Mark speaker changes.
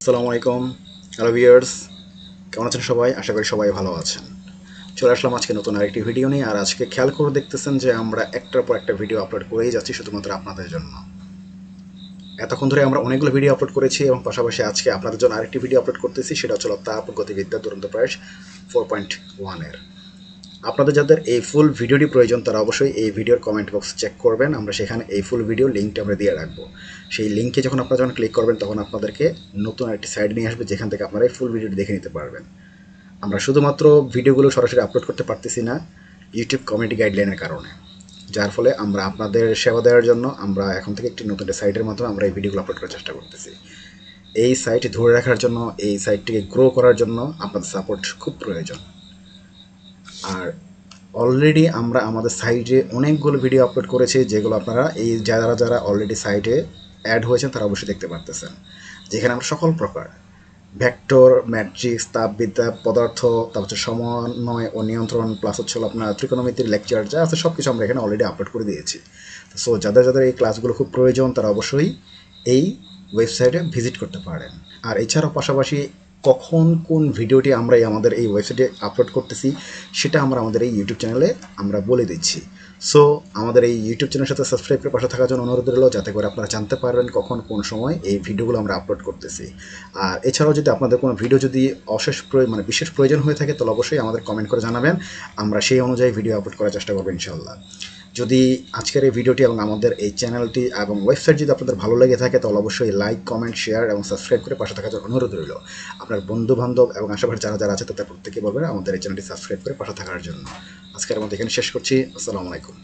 Speaker 1: আসসালামু আলাইকুম। Hello viewers, কেমন আছেন সবাই? আশা করি সবাই ভালো আছেন। চলে আসলাম আজকে নতুন আরেকটি ভিডিও নিয়ে, আর আজকে খেয়াল করে দেখতেছেন যে আমরা একটার পর একটা ভিডিও আপলোড করেই যাচ্ছি শুধুমাত্র আপনাদের জন্য। এতক্ষণ ধরে আমরা অনেকগুলো ভিডিও আপলোড করেছি এবং পাশাপাশি আজকে আপনাদের জন্য আরেকটি ভিডিও আপলোড করতেছি, সেটা হচ্ছে তাপ গতিবিদ্যা দুরন্ত প্রায় ফোর পয়েন্ট ওয়ানের আপনাদের যাদের এই ফুল ভিডিওটি প্রয়োজন, তারা অবশ্যই এই ভিডিওর কমেন্ট বক্স চেক করবেন। আমরা সেখানে এই ফুল ভিডিও লিঙ্কটা আমরা দিয়ে রাখব। সেই লিঙ্কে যখন আপনারা যখন ক্লিক করবেন, তখন আপনাদেরকে নতুন একটি সাইট নিয়ে আসবে, যেখান থেকে আপনারা এই ফুল ভিডিওটি দেখে নিতে পারবেন। আমরা শুধুমাত্র ভিডিওগুলো সরাসরি আপলোড করতে পারতেছি না ইউটিউব কমিউনিটি গাইডলাইনের কারণে। যার ফলে আমরা আপনাদের সেবা দেওয়ার জন্য আমরা এখন থেকে একটি নতুন সাইটের মাধ্যমে আমরা এই ভিডিওগুলো আপলোড করার চেষ্টা করতেছি। এই সাইট ধরে রাখার জন্য, এই সাইটটিকে গ্রো করার জন্য আপনাদের সাপোর্ট খুব প্রয়োজন। আর অলরেডি আমরা আমাদের সাইটে অনেকগুলো ভিডিও আপলোড করেছি, যেগুলো আপনারা এই যারা যারা অলরেডি সাইটে অ্যাড হয়েছেন, তারা অবশ্যই দেখতে পারতেছেন। যেখানে আমরা সকল প্রকার ভেক্টর ম্যাট্রিক্স তাপবিদ্যা, পদার্থ, তারপর হচ্ছে সমন্বয় ও নিয়ন্ত্রণ প্লাস হচ্ছে আপনার ত্রিকোণমিতির লেকচার যা আছে সব কিছু আমরা এখানে অলরেডি আপলোড করে দিয়েছি। সো যাদের যাদের এই ক্লাসগুলো খুব প্রয়োজন, তারা অবশ্যই এই ওয়েবসাইটে ভিজিট করতে পারেন। আর এছাড়াও পাশাপাশি কখন কোন ভিডিওটি আমরা আমাদের এই ওয়েবসাইটে আপলোড করতেছি, সেটা আমরা আমাদের এই ইউটিউব চ্যানেলে আমরা বলে দিচ্ছি। সো আমাদের এই ইউটিউব চ্যানেলের সাথে সাবস্ক্রাইব করে পাশে থাকার জন্য অনুরোধ রইল, যাতে করে আপনারা জানতে পারবেন কখন কোন সময় এই ভিডিওগুলো আমরা আপলোড করতেছি। আর এছাড়াও যদি আপনাদের কোনো ভিডিও যদি অশেষ প্রয়োজন মানে বিশেষ প্রয়োজন হয়ে থাকে, তাহলে অবশ্যই আমাদের কমেন্ট করে জানাবেন। আমরা সেই অনুযায়ী ভিডিও আপলোড করার চেষ্টা করব ইনশাল্লাহ যদি আজকের এই ভিডিওটি এবং আমাদের এই চ্যানেলটি এবং ওয়েবসাইট যদি আপনাদের ভালো লেগে থাকে, তাহলে অবশ্যই লাইক কমেন্ট শেয়ার এবং সাবস্ক্রাইব করে পাশে থাকার জন্য অনুরোধ রইল। আপনার বন্ধু বান্ধব এবং আশেপাশে যারা যারা আছে, তাদের প্রত্যেকে বলবেন আমাদের এই চ্যানেলটি সাবস্ক্রাইব করে পাশে থাকার জন্য। আজকের মধ্যে এখানে শেষ করছি। আসসালামু আলাইকুম।